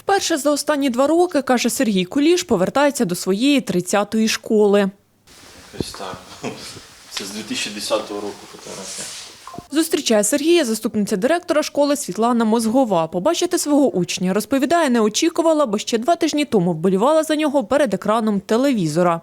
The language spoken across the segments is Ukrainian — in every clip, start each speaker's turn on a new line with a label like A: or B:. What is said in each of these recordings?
A: Вперше за останні два роки, каже Сергій Куліш, повертається до своєї 30-ї школи.
B: Ось так. Це з 2010 року фотографія.
A: Зустрічає Сергія заступниця директора школи Світлана Мозгова. Побачити свого учня, розповідає, не очікувала, бо ще два тижні тому вболівала за нього перед екраном телевізора.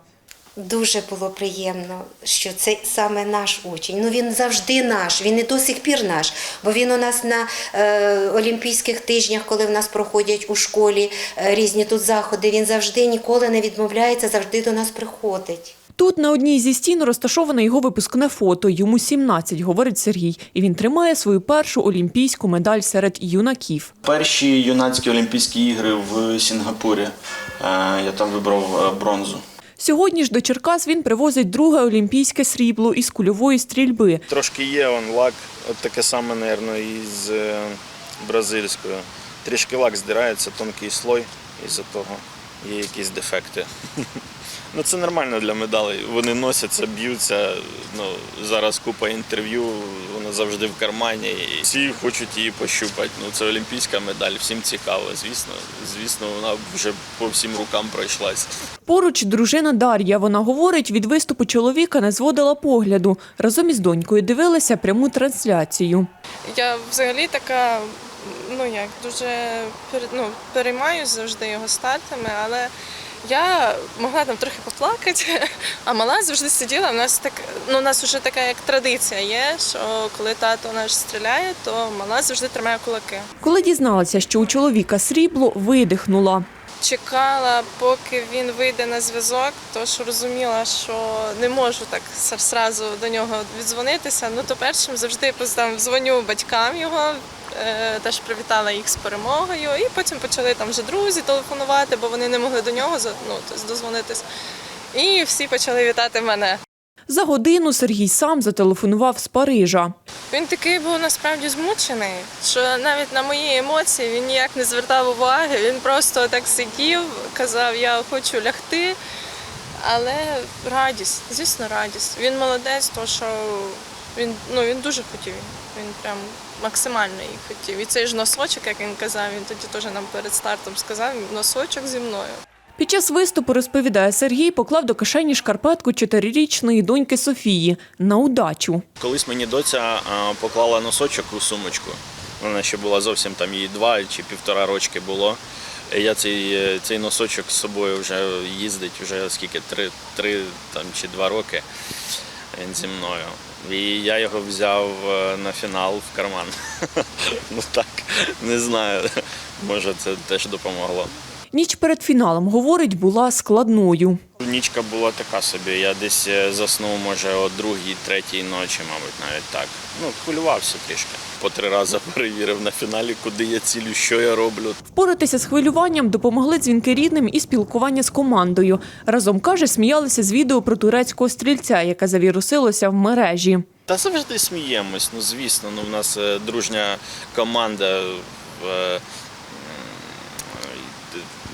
C: Дуже було приємно, що це саме наш учень. Ну він завжди наш, він і до сих пір наш. Бо він у нас на е, Олімпійських тижнях, коли в нас проходять у школі е, різні тут заходи, він завжди ніколи не відмовляється, завжди до нас приходить.
A: Тут на одній зі стін розташоване його випускне фото. Йому 17, говорить Сергій, і він тримає свою першу олімпійську медаль серед юнаків.
B: Перші юнацькі Олімпійські ігри в Сінгапурі. Е, Я там вибрав е, бронзу.
A: Сьогодні ж до Черкас він привозить друге олімпійське срібло із кульової стрільби.
D: Трошки є он лак, от таке саме, мабуть, із е, бразильською. Трішки лак здирається, тонкий слой, із-за того є якісь дефекти. Ну це нормально для медалей. Вони носяться, б'ються. Ну, зараз купа інтерв'ю, вона завжди в кармані. І всі хочуть її пощупати. Ну, це олімпійська медаль, всім цікаво. Звісно, звісно, вона вже по всім рукам пройшлась.
A: Поруч дружина Дар'я. Вона говорить, від виступу чоловіка не зводила погляду. Разом із донькою дивилася пряму трансляцію.
E: Я взагалі така, ну як дуже ну, переймаюсь завжди його стартами, але я могла там трохи поплакати, а мала завжди сиділа. У нас так, ну у нас вже така як традиція є, що коли тато наш стріляє, то мала завжди тримає кулаки.
A: Коли дізналася, що у чоловіка срібло, видихнула.
E: Чекала, поки він вийде на зв'язок, тож розуміла, що не можу так сразу до нього віддзвонитися. Ну то першим завжди там дзвоню батькам його, е, теж привітала їх з перемогою, і потім почали там вже друзі телефонувати, бо вони не могли до нього ну, дозвонитись. І всі почали вітати мене.
A: За годину Сергій сам зателефонував з Парижа.
E: Він такий був насправді змучений, що навіть на мої емоції він ніяк не звертав уваги. Він просто так сидів, казав, я хочу лягти. Але радість, звісно, радість. Він молодець, то що він, ну, він дуже хотів. Він прям максимально її хотів. І цей ж носочок, як він казав, він тоді теж нам перед стартом сказав, носочок зі мною.
A: Під час виступу, розповідає Сергій, поклав до кишені шкарпетку чотирирічної доньки Софії на удачу.
D: Колись мені доця поклала носочок у сумочку. Вона ще була зовсім там їй два чи півтора рочки було. Я цей, е, цей носочок з собою вже їздить, вже скільки три, три там, чи два роки він зі мною. І я його взяв е, на фінал в карман. Ну так, не знаю. Може це теж допомогло.
A: Ніч перед фіналом, говорить, була складною.
D: Нічка була така собі. Я десь е, заснув, може, о другій, третій ночі, мабуть, навіть так. Ну, хвилювався трішки. По три рази перевірив на фіналі, куди я цілю, що я роблю.
A: Впоратися з хвилюванням допомогли дзвінки рідним і спілкування з командою. Разом каже, сміялися з відео про турецького стрільця, яке завірусилося в мережі.
D: Та завжди сміємось. Ну, звісно, ну, в нас е, дружня команда.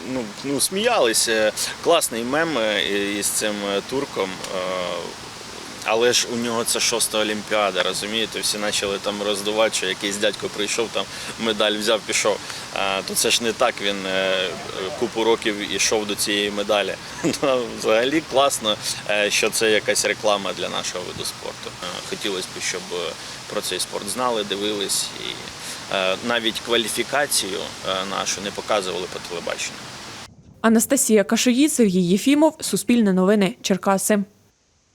D: Ну, ну, сміялися. Класний мем е, із цим е, турком. е, Але ж у нього це шоста Олімпіада, розумієте? Всі почали там роздувати, що якийсь дядько прийшов, там медаль взяв, пішов. То це ж не так. Він е, купу років ішов до цієї медалі. Ну, Взагалі класно, е, що це якась реклама для нашого виду спорту. Е, Хотілося б, щоб про цей спорт знали, дивились і навіть кваліфікацію нашу не показували по телебаченню.
A: Анастасія Кашиї, Сергій Єфімов, Суспільне новини, Черкаси.